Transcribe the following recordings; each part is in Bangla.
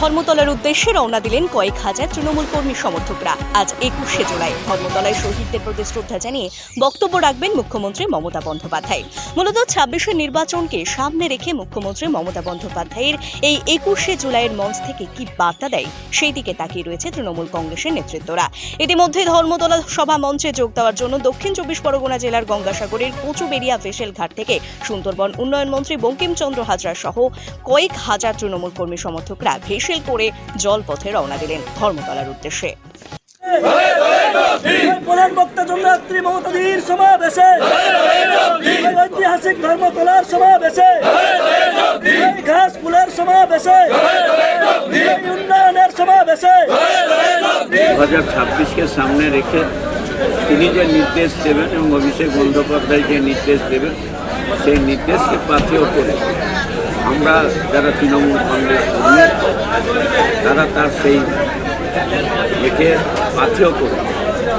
ধর্মতলার উদ্দেশ্যে রওনা দিলেন কয়েক হাজার তৃণমূল কর্মী সমর্থকরা। আজ একুশে জুলাই ধর্মতলায় শহীদদের প্রতি শ্রদ্ধা জানিয়ে বক্তব্য রাখবেন মুখ্যমন্ত্রী মমতা বন্দ্যোপাধ্যায়। মূলত ছাব্বিশের নির্বাচনকে সামনে রেখে মুখ্যমন্ত্রী মমতা বন্দ্যোপাধ্যায়ের এই একুশে জুলাইয়ের মঞ্চ থেকে কি বার্তা দেয়, সেই দিকে তাকিয়ে রয়েছে তৃণমূল কংগ্রেসের নেতৃত্বরা। ইতিমধ্যে ধর্মতলা সভা মঞ্চে যোগ দেওয়ার জন্য দক্ষিণ চব্বিশ পরগনা জেলার গঙ্গাসাগরের কচুবেড়িয়া ভেসেল ঘাট থেকে সুন্দরবন উন্নয়ন মন্ত্রী বঙ্কিমচন্দ্র হাজরা সহ কয়েক হাজার তৃণমূল কর্মী সমর্থকরা ভেসেল করে জলপথে রওনা দিলেন ধর্মতলার উদ্দেশ্যে। প্রধান বক্তা জন্মাত্রী মমতাদির সমাবেশে ঐতিহাসিক ধর্মতলার সমাবেশে ঘাস ফুলের সমাবেশে উন্নয়নের সমাবেশে দু হাজার ছাব্বিশকে সামনে রেখে তিনি যে নির্দেশ দেবেন এবং অভিষেক বন্দ্যোপাধ্যায় যে নির্দেশ দেবেন, সেই নির্দেশকে পাথেয় করে আমরা যারা তৃণমূল কংগ্রেস কর্মী, তারা তার সেই রেখে পাথেয় করে,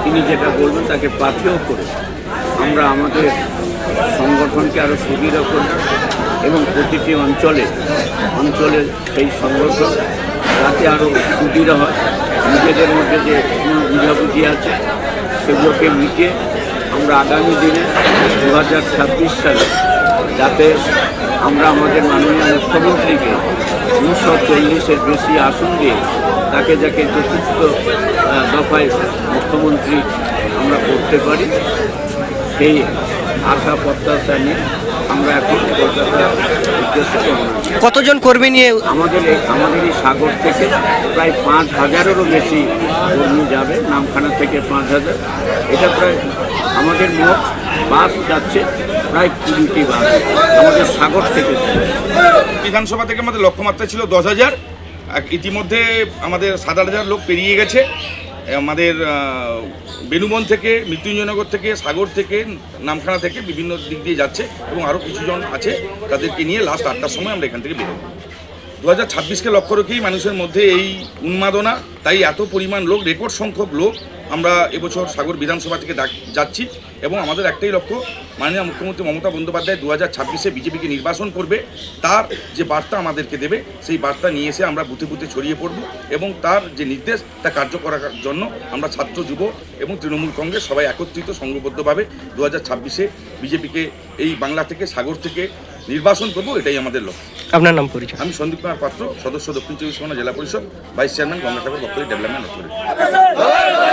তিনি যেটা বলবেন তাকে পাথেয় করে আমরা আমাদের সংগঠনকে আরও সুদৃঢ় করব এবং প্রতিটি অঞ্চলে অঞ্চলে সেই সংগঠন যাতে আরও সুদৃঢ় হয়। নিজেদের মধ্যে যে বুঝাবুঝি আছে, সেগুলোকে মিটিয়ে আমরা আগামী দিনে দু হাজার ছাব্বিশ সালে যাতে আমরা আমাদের মাননীয় মুখ্যমন্ত্রীকে দুশো চল্লিশের বেশি আসন দিয়ে তাকে যাকে চতুর্থ দফায় মুখ্যমন্ত্রী আমরা করতে পারি সেই আশা প্রত্যাশা নিয়ে আমরা এখন কলকাতার উদ্দেশ্যে কতজন কর্মী নিয়ে আমাদের এই আমাদের এই সাগর থেকে প্রায় পাঁচ হাজারেরও বেশি কর্মী যাবে নামখানা থেকে পাঁচ হাজার। এটা প্রায় আমাদের মোট বাস যাচ্ছে প্রায় কুড়িটি বাস আমাদের সাগর থেকে। বিধানসভা থেকে আমাদের লক্ষ্যমাত্রা ছিল দশ হাজার। ইতিমধ্যে আমাদের সাত হাজার লোক পেরিয়ে গেছে। আমাদের বেনুবন থেকে, মৃত্যুঞ্জয়নগর থেকে, সাগর থেকে, নামখানা থেকে বিভিন্ন দিক দিয়ে যাচ্ছে এবং আরও কিছুজন আছে তাদেরকে নিয়ে লাস্ট আটটার সময় আমরা এখান থেকে বেরোবো। দু হাজার ছাব্বিশকে লক্ষ্য রেখেই মানুষের মধ্যে এই উন্মাদনা, তাই এত পরিমাণ লোক, রেকর্ড সংখ্যক লোক আমরা এবছর সাগর বিধানসভা থেকে ডাক- যাচ্ছি এবং আমাদের একটাই লক্ষ্য, মাননীয় মুখ্যমন্ত্রী মমতা বন্দ্যোপাধ্যায় দু হাজার ছাব্বিশে বিজেপিকে নির্বাচন করবে, তার যে বার্তা আমাদেরকে দেবে, সেই বার্তা নিয়ে এসে আমরা বুথে বুথে ছড়িয়ে পড়ব এবং তার যে নির্দেশ, তা কার্য করার জন্য আমরা ছাত্র যুব এবং তৃণমূল কংগ্রেস সবাই একত্রিত, সংঘবদ্ধভাবে দু হাজার ছাব্বিশে বিজেপিকে এই বাংলা থেকে, সাগর থেকে নির্বাচন করব, এটাই আমাদের লক্ষ্য। আপনার নাম পরিচয়। আমি সন্দীপ কুমার পাত্র সদস্য দক্ষিণ চব্বিশ পরগনা জেলা পরিষদ ভাইস চেয়ারম্যান গঙ্গাসাগর বক্তব্য ডেভেলপমেন্ট অথরিটি